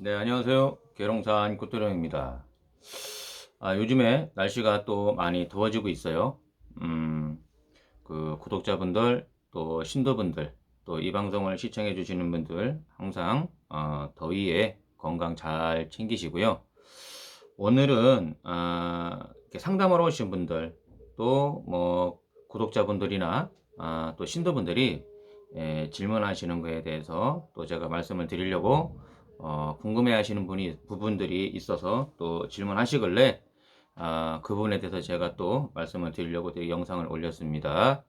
네, 안녕하세요. 계룡산 꽃도령입니다. 아, 요즘에 날씨가 또 많이 더워지고 있어요. 음, 그 구독자분들, 또 신도분들, 또 이 방송을 시청해 주시는 분들, 항상, 어, 더위에 건강 잘 챙기시고요. 오늘은, 아, 이렇게 상담하러 오신 분들, 또 뭐, 구독자분들이나, 아, 또 신도분들이 예, 질문하시는 거에 대해서 또 제가 말씀을 드리려고 어, 궁금해하시는 분이 부분들이 있어서 또 질문하시길래 아, 그 부분에 대해서 제가 또 말씀을 드리려고 이 영상을 올렸습니다.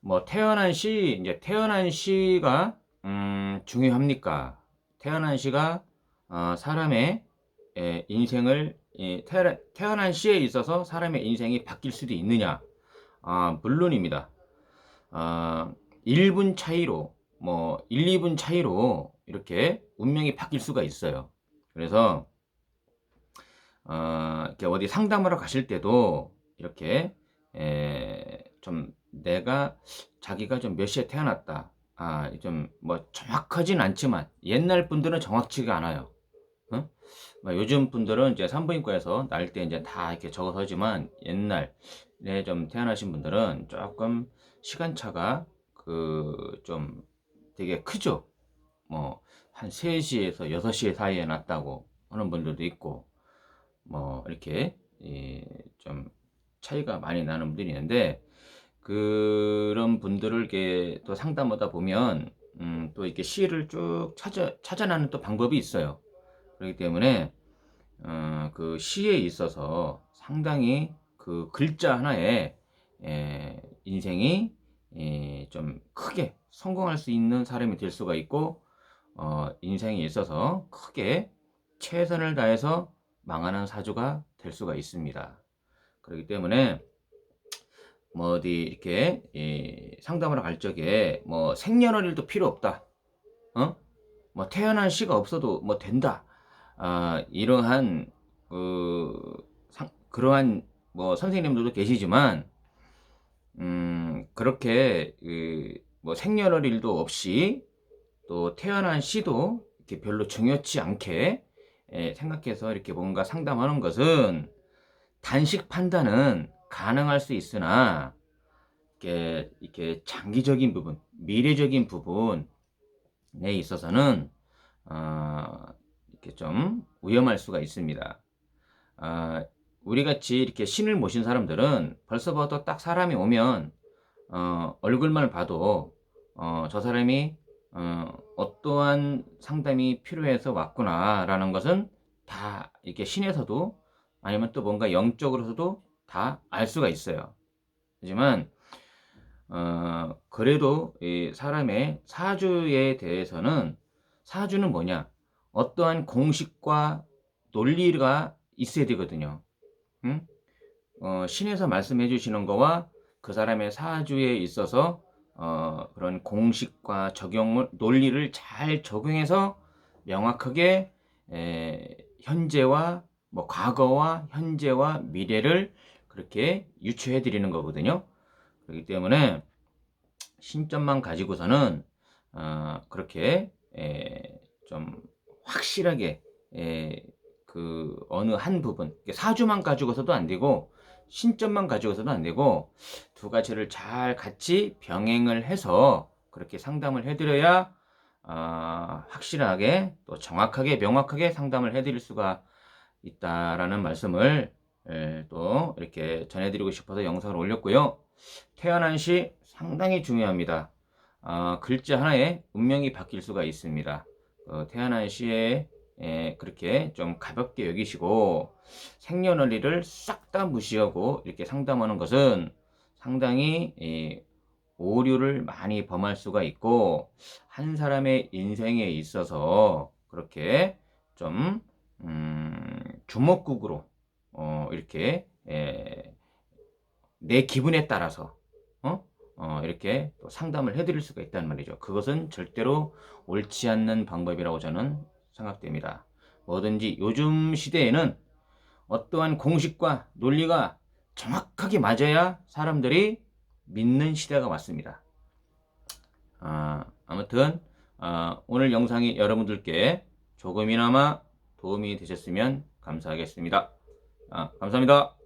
뭐 태어난 시 이제 태어난 시가 음, 중요합니까? 태어난 시가 어, 사람의 예, 인생을 예, 태어난, 태어난 시에 있어서 사람의 인생이 바뀔 수도 있느냐? 아, 물론입니다. 아, 1분 차이로 뭐 1, 2분 차이로 이렇게 운명이 바뀔 수가 있어요. 그래서 어, 이렇게 어디 상담하러 가실 때도 이렇게 에, 좀 내가 자기가 좀 몇 시에 태어났다. 아, 좀 뭐 정확하진 않지만 옛날 분들은 정확치가 않아요. 어? 뭐 요즘 분들은 이제 산부인과에서 날 때 이제 다 이렇게 적어서 하지만 옛날에 좀 태어나신 분들은 조금 시간차가 그 좀 되게 크죠. 뭐 한 3시에서 6시 사이에 났다고 하는 분들도 있고 뭐 이렇게 이좀 차이가 많이 나는 분들이 있는데 그런 분들을 또 상담하다 보면 음, 또 이렇게 시를 쭉 찾아 찾아내는 또 방법이 있어요. 그렇기 때문에 어, 그 시에 있어서 상당히 그 글자 하나에 에, 인생이 에, 좀 크게 성공할 수 있는 사람이 될 수가 있고 어, 인생에 있어서 크게 최선을 다해서 망하는 사주가 될 수가 있습니다. 그렇기 때문에 뭐 어디 이렇게 이 상담하러 갈 적에 뭐 생년월일도 필요 없다. 어? 뭐 태어난 시가 없어도 뭐 된다. 아, 이러한 그 상, 그러한 뭐 선생님들도 계시지만 음, 그렇게 그 뭐 생년월 일도 없이 또 태어난 시도 이렇게 별로 중요치 않게 예, 생각해서 이렇게 뭔가 상담하는 것은 단식 판단은 가능할 수 있으나 이렇게, 이렇게 장기적인 부분, 미래적인 부분에 있어서는 어, 이렇게 좀 위험할 수가 있습니다. 어, 우리 같이 이렇게 신을 모신 사람들은 벌써부터 딱 사람이 오면 어, 얼굴만 봐도 어, 저 사람이 어, 어떠한 상담이 필요해서 왔구나라는 것은 다 이렇게 신에서도 아니면 또 뭔가 영적으로서도 다 알 수가 있어요. 하지만 어, 그래도 이 사람의 사주에 대해서는 사주는 뭐냐? 어떠한 공식과 논리가 있어야 되거든요. 응? 어, 신에서 말씀해 주시는 거와 그 사람의 사주에 있어서 어, 그런 공식과 적용 논리를 잘 적용해서 명확하게 에, 현재와 뭐 과거와 현재와 미래를 그렇게 유추해 드리는 거거든요. 그렇기 때문에 신점만 가지고서는 어, 그렇게 에, 좀 확실하게 에, 그 어느 한 부분 사주만 가지고서도 안 되고 신점만 가지고서도 안 되고 두 가지를 잘 같이 병행을 해서 그렇게 상담을 해드려야 어, 확실하게 또 정확하게 명확하게 상담을 해드릴 수가 있다라는 말씀을 예, 또 이렇게 전해드리고 싶어서 영상을 올렸고요. 태어난 시 상당히 중요합니다. 어, 글자 하나에 운명이 바뀔 수가 있습니다. 어, 태어난 시에 예, 그렇게 좀 가볍게 여기시고 생년월일을 싹 다 무시하고 이렇게 상담하는 것은 상당히 예, 오류를 많이 범할 수가 있고 한 사람의 인생에 있어서 그렇게 좀 음, 주먹국으로 어, 이렇게 예, 내 기분에 따라서 어? 어, 이렇게 상담을 해드릴 수가 있다는 말이죠. 그것은 절대로 옳지 않는 방법이라고 저는 생각됩니다. 뭐든지 요즘 시대에는 어떠한 공식과 논리가 정확하게 맞아야 사람들이 믿는 시대가 왔습니다. 아, 아무튼 아, 오늘 영상이 여러분들께 조금이나마 도움이 되셨으면 감사하겠습니다. 아, 감사합니다.